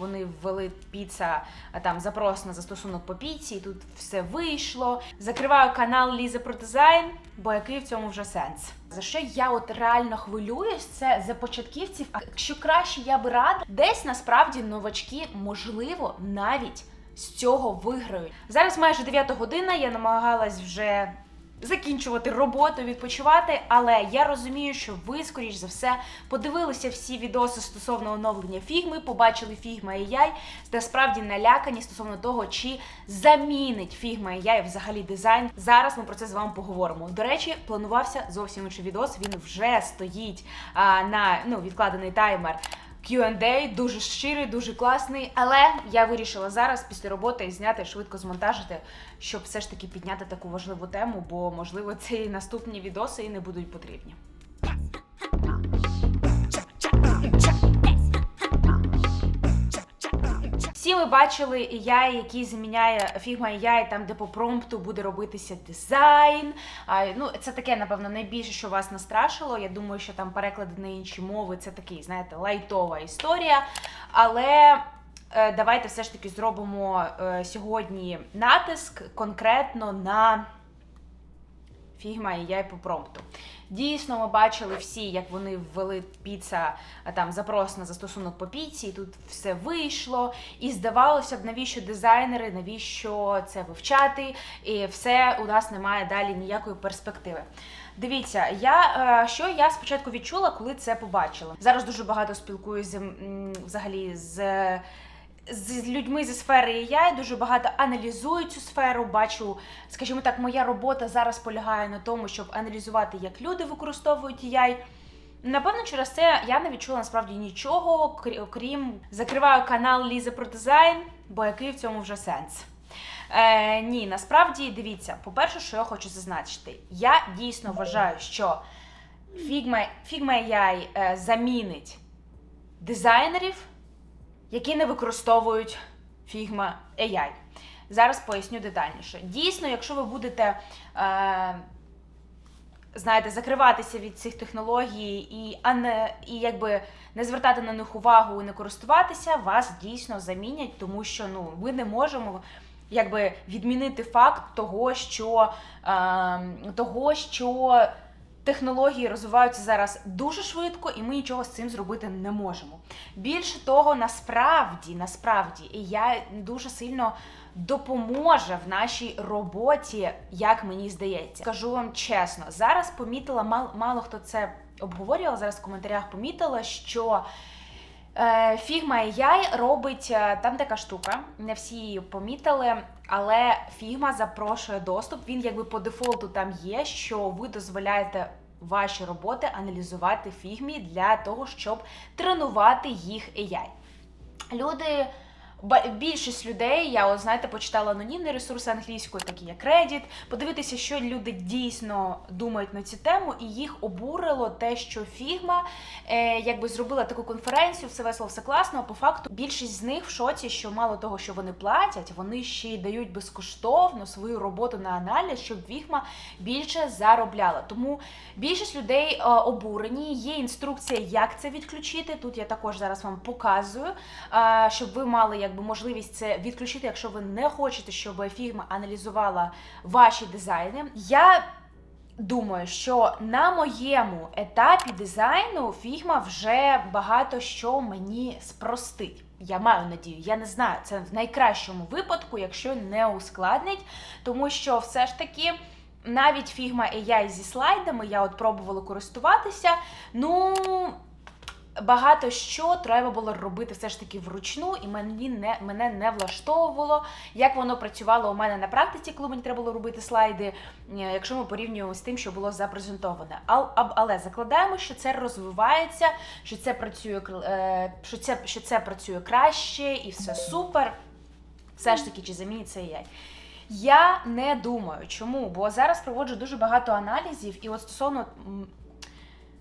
вони ввели піца а, там запрос на застосунок по піці, і тут все вийшло. Закриваю канал Ліза про дизайн, бо який в цьому вже сенс. За що я от реально хвилююсь, це за початківців. А що краще я би рада, десь насправді новачки, можливо, навіть з цього виграють. Зараз майже 9 година. Я намагалась вже закінчувати роботу, відпочивати, але я розумію, що ви, скоріш за все, подивилися всі відоси стосовно оновлення фігми, побачили фігма AI, насправді налякані стосовно того, чи замінить фігма AI взагалі дизайн. Зараз ми про це з вами поговоримо. До речі, планувався зовсім інший відос. Він вже стоїть а, на ну відкладений таймер. Q&A, дуже щирий, дуже класний. Але я вирішила зараз після роботи зняти швидко змонтажити, щоб все ж таки підняти таку важливу тему, бо можливо ці наступні відоси і не будуть потрібні. Ми бачили AI, який заміняє Figma AI, там де по промпту буде робитися дизайн. Ну, це таке, напевно, найбільше, що вас настрашило. Я думаю, що там переклади на інші мови це такий, знаєте, лайтова історія. Але е, давайте все ж таки зробимо е, сьогодні натиск конкретно на Figma AI по промпту. Дійсно, ми бачили всі, як вони ввели піца там запрос на застосунок по піці, і тут все вийшло. І здавалося б, навіщо дизайнери, навіщо це вивчати, і все у нас немає далі ніякої перспективи. Дивіться, я е, що я спочатку відчула, коли це побачила. Зараз дуже багато спілкуюся взагалі з. З людьми зі сфери AI дуже багато аналізую цю сферу. Бачу, скажімо так, моя робота зараз полягає на тому, щоб аналізувати, як люди використовують AI. Напевно, через це я не відчула насправді нічого, окрім закриваю канал Ліза про дизайн, бо який в цьому вже сенс. Е, ні, насправді дивіться, по-перше, що я хочу зазначити, я дійсно вважаю, що Figma, Figma AI е, замінить дизайнерів, які не використовують Figma AI. Зараз поясню детальніше. Дійсно, якщо ви будете. Е, знаєте, закриватися від цих технологій і, а не, і якби не звертати на них увагу і не користуватися, вас дійсно замінять, тому що ну, ми не можемо якби відмінити факт того, що, е, того, що технології розвиваються зараз дуже швидко, і ми нічого з цим зробити не можемо. Більше того, насправді, насправді, я дуже сильно допоможе в нашій роботі, як мені здається. Скажу вам чесно, зараз помітила, мало, мало хто це обговорював, зараз в коментарях помітила, що. е, Figma AI робить е, там така штука, не всі її помітили, але Figma запрошує доступ. Він якби по дефолту там є, що ви дозволяєте ваші роботи аналізувати фігмі для того, щоб тренувати їх AI. Люди. Більшість людей, я от, знаєте, почитала анонімні ресурси англійською, такі як Reddit, подивитися, що люди дійсно думають на цю тему, і їх обурило те, що Figma е, якби зробила таку конференцію, все весело, все класно. А по факту більшість з них в шоці, що мало того, що вони платять, вони ще й дають безкоштовно свою роботу на аналіз, щоб Figma більше заробляла. Тому більшість людей е, обурені. Є інструкція, як це відключити. Тут я також зараз вам показую, е, щоб ви мали якби можливість це відключити, якщо ви не хочете, щоб Figma аналізувала ваші дизайни. Я Думаю, що на моєму етапі дизайну Figma вже багато що мені спростить. Я маю надію, я не знаю, це в найкращому випадку, якщо не ускладнить, тому що все ж таки. Навіть Figma AI зі слайдами я от пробувала користуватися. Ну багато що треба було робити все ж таки вручну, і мені не мене не влаштовувало, як воно працювало у мене на практиці, коли мені треба було робити слайди, е, якщо ми порівнюємо з тим, що було запрезентоване. Але закладаємо, що це розвивається, що це працює е, що це, що це працює краще і все супер. Все ж таки, чи замінить це AI? Я не думаю, чому, бо зараз проводжу дуже багато аналізів, і от стосовно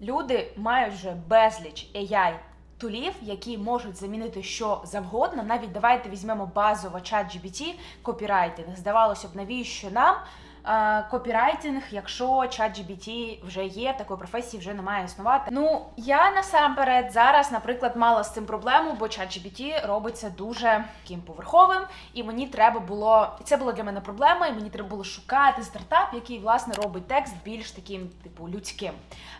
люди мають вже безліч AI тулів, які можуть замінити що завгодно. Навіть давайте візьмемо базово чат GPT, копірайтинг. Здавалося б, навіщо нам копірайтинг, якщо ChatGPT вже є, такої професії вже не має існувати. Ну я насамперед зараз, наприклад, мала з цим проблему, бо ChatGPT робиться дуже таким поверховим, і мені треба було це було для мене проблема, і мені треба було шукати стартап, який власне робить текст більш таким, типу, людським.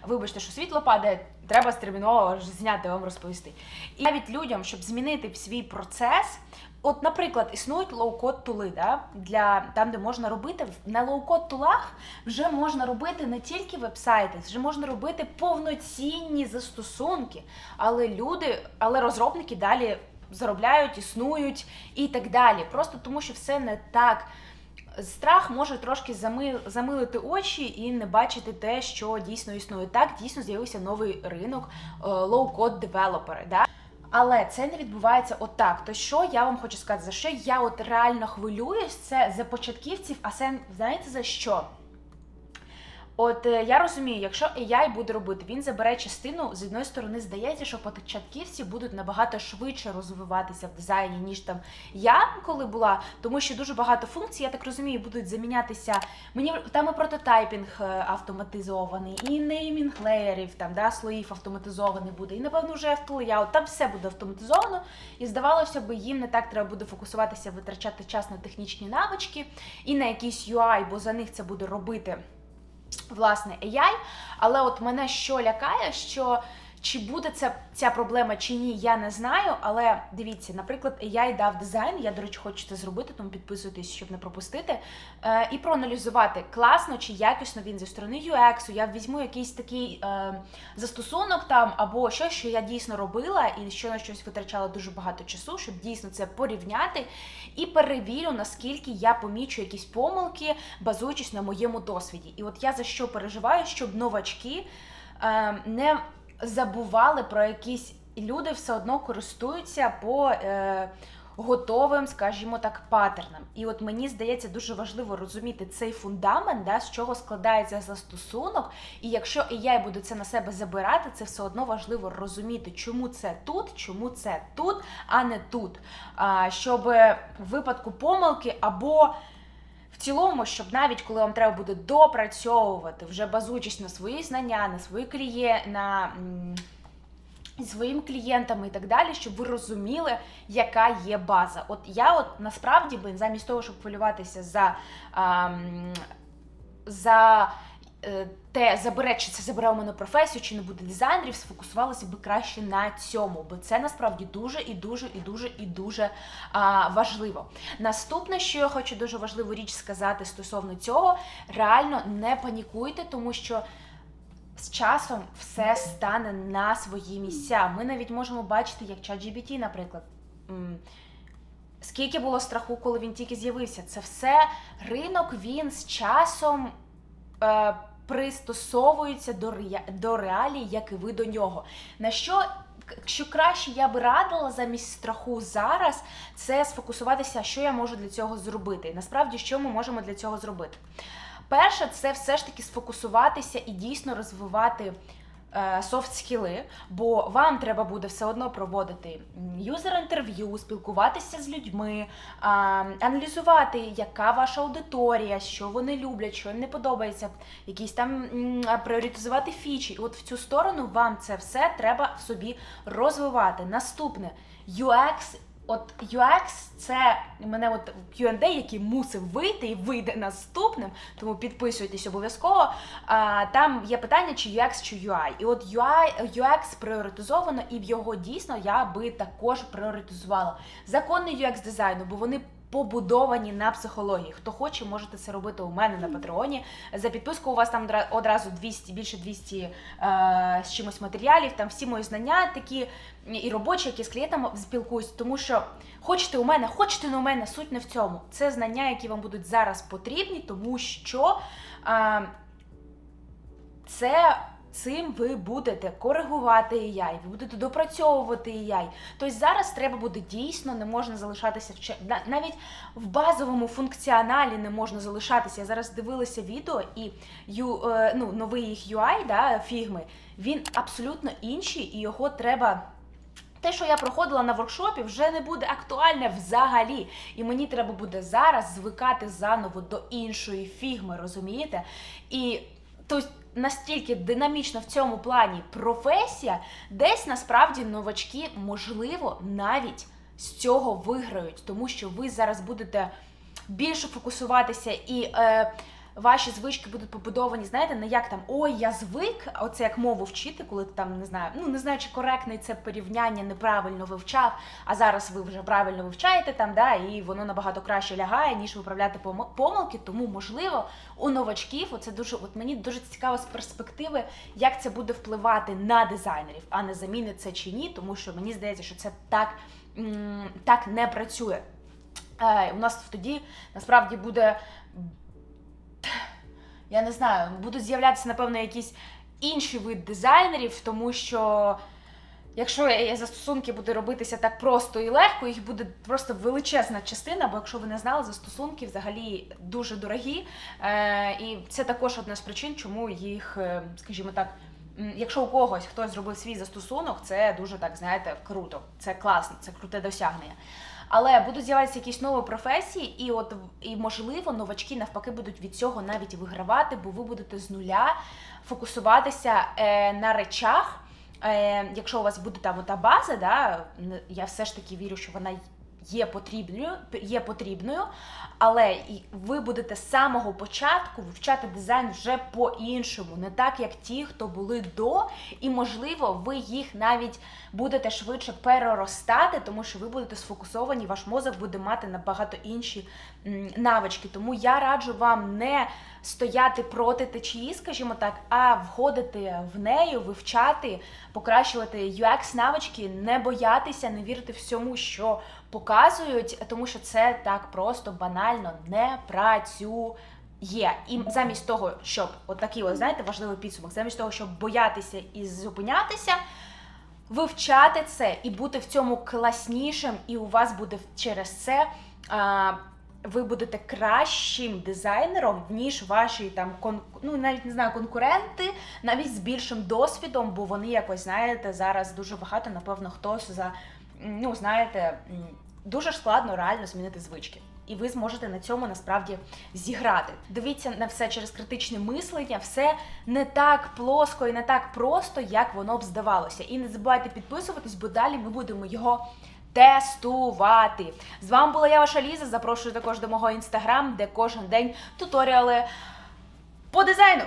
Вибачте, що світло падає, треба стерміново зняти вам розповісти. І навіть людям, щоб змінити свій процес. От, наприклад, існують лоу-код тули, да? для там, де можна робити на лоу-код тулах вже можна робити не тільки вебсайти, вже можна робити повноцінні застосунки, але люди, але розробники далі заробляють, існують і так далі. Просто тому, що все не так. Страх може трошки замил- замилити очі і не бачити те, що дійсно існує. Так, дійсно з'явився новий ринок е, лоу-код девелопери. Да? Але це не відбувається отак. То що я вам хочу сказати, за що я от реально хвилююсь, це за початківців, а це знаєте за що? От е, я розумію, якщо AI буде робити, він забере частину. З одної сторони, здається, що початківці будуть набагато швидше розвиватися в дизайні, ніж там я коли була, тому що дуже багато функцій, я так розумію, будуть замінятися. Мені там і прототайпінг е, автоматизований, і неймінг леєрів, там да, слоїв автоматизований буде, і напевно вже автолеяут, там все буде автоматизовано. І здавалося б, їм не так треба буде фокусуватися, витрачати час на технічні навички і на якийсь UI, бо за них це буде робити власне AI. Але от мене що лякає, що чи буде це ця проблема чи ні, я не знаю. Але дивіться, наприклад, AI дав дизайн. Я, до речі, хочу це зробити, тому підписуйтесь, щоб не пропустити. Е, і проаналізувати класно чи якісно він зі сторони UX. Я візьму якийсь такий е, застосунок там або щось, що я дійсно робила, і що на щось витрачала дуже багато часу, щоб дійсно це порівняти, і перевірю, наскільки я помічу якісь помилки, базуючись на моєму досвіді. І от я за що переживаю, щоб новачки е, не забували про якісь люди все одно користуються по е, готовим, скажімо так, паттернам. І от мені здається дуже важливо розуміти цей фундамент, да, з чого складається застосунок. І якщо AI буде це на себе забирати, це все одно важливо розуміти, чому це тут, чому це тут, а не тут. А, щоб в випадку помилки або в цілому, щоб навіть коли вам треба буде допрацьовувати, вже базуючись на свої знання, на свої кліє, на своїм клієнтами і так далі, щоб ви розуміли, яка є база. От я, от насправді би замість того, щоб хвилюватися за. А, за те, забере, чи це забере у мене професію, чи не буде дизайнерів, сфокусувалася би краще на цьому, бо це насправді дуже і дуже і дуже і дуже а, важливо. Наступне, що я хочу дуже важливу річ сказати стосовно цього, реально не панікуйте, тому що. З часом все стане на свої місця. Ми навіть можемо бачити, як ChatGPT, наприклад. Скільки було страху, коли він тільки з'явився. Це все ринок, він з часом е, пристосовується до, ре- до реалій, як і ви до нього. На що, що краще я би радила замість страху зараз, це сфокусуватися, що я можу для цього зробити. І насправді, що ми можемо для цього зробити. Перше, це все ж таки сфокусуватися і дійсно розвивати софт-скіли, бо вам треба буде все одно проводити юзер-інтерв'ю, спілкуватися з людьми, аналізувати, яка ваша аудиторія, що вони люблять, що їм не подобається, якісь там пріоритизувати фічі. І от в цю сторону вам це все треба в собі розвивати. Наступне UX От UX це мене от Q&A, який мусив вийти і вийде наступним, тому підписуйтесь обов'язково. А, там є питання, чи UX, чи UI. І от UI, UX пріоритизовано, і в його дійсно я би також пріоритизувала. Законний UX дизайну, бо вони побудовані на психології. Хто хоче, можете це робити у мене на Патреоні. За підписку у вас там одразу 200, більше 200 е, з чимось матеріалів. Там всі мої знання такі і робочі, які з клієнтами спілкуюсь. Тому що хочете у мене, хочете не у мене, суть не в цьому. Це знання, які вам будуть зараз потрібні, тому що е, це. Цим ви будете коригувати AI, ви будете допрацьовувати AI. Тобто зараз треба буде дійсно, не можна залишатися в навіть в базовому функціоналі не можна залишатися. Я зараз дивилася відео, і е, ну, новий їх UI, да, фігми, він абсолютно інший, і його треба те, що я проходила на воркшопі, вже не буде актуальне взагалі. І мені треба буде зараз звикати заново до іншої фігми, розумієте? І тобто настільки динамічна в цьому плані професія, десь насправді новачки, можливо, навіть з цього виграють, тому що ви зараз будете більше фокусуватися і. Е, Ваші звички будуть побудовані, знаєте, не як там ой, я звик, оце як мову вчити, коли ти там не знаю, ну не знаю, чи коректне це порівняння неправильно вивчав, а зараз ви вже правильно вивчаєте там, да, і воно набагато краще лягає, ніж виправляти помилки. Тому, можливо, у новачків оце дуже, от мені дуже цікаво з перспективи, як це буде впливати на дизайнерів, а не замінить це чи ні, тому що мені здається, що це так, так не працює. Е, у нас тоді насправді буде я не знаю, будуть з'являтися, напевно, якісь інші вид дизайнерів, тому що якщо застосунки буде робитися так просто і легко, їх буде просто величезна частина, бо якщо ви не знали, застосунки взагалі дуже дорогі. Е, і це також одна з причин, чому їх, е, скажімо так. Якщо у когось хтось зробив свій застосунок, це дуже так, знаєте, круто, це класно, це круте досягнення. Але будуть з'являтися якісь нові професії, і от і можливо новачки навпаки будуть від цього навіть вигравати, бо ви будете з нуля фокусуватися е, на речах. Е, якщо у вас буде там ота база, да, я все ж таки вірю, що вона є потрібною, є потрібною, але ви будете з самого початку вивчати дизайн вже по-іншому, не так як ті, хто були до, і можливо, ви їх навіть будете швидше переростати, тому що ви будете сфокусовані, ваш мозок буде мати набагато інші навички. Тому я раджу вам не стояти проти течії, скажімо так, а входити в неї, вивчати, покращувати UX навички, не боятися, не вірити всьому, що показують, тому що це так просто банально не працює. І замість того, щоб отакий, от, знаєте, важливий підсумок, замість того, щоб боятися і зупинятися, вивчати це і бути в цьому класнішим, і у вас буде через це. А, ви будете кращим дизайнером, ніж ваші там кон... ну навіть не знаю, конкуренти, навіть з більшим досвідом, бо вони якось знаєте зараз дуже багато, напевно, хтось за ну знаєте, дуже ж складно реально змінити звички. І ви зможете на цьому насправді зіграти. Дивіться на все через критичне мислення, все не так плоско і не так просто, як воно б здавалося. І не забувайте підписуватись, бо далі ми будемо його тестувати. З вами була я, ваша Ліза. Запрошую також до мого інстаграм, де кожен день туторіали по дизайну.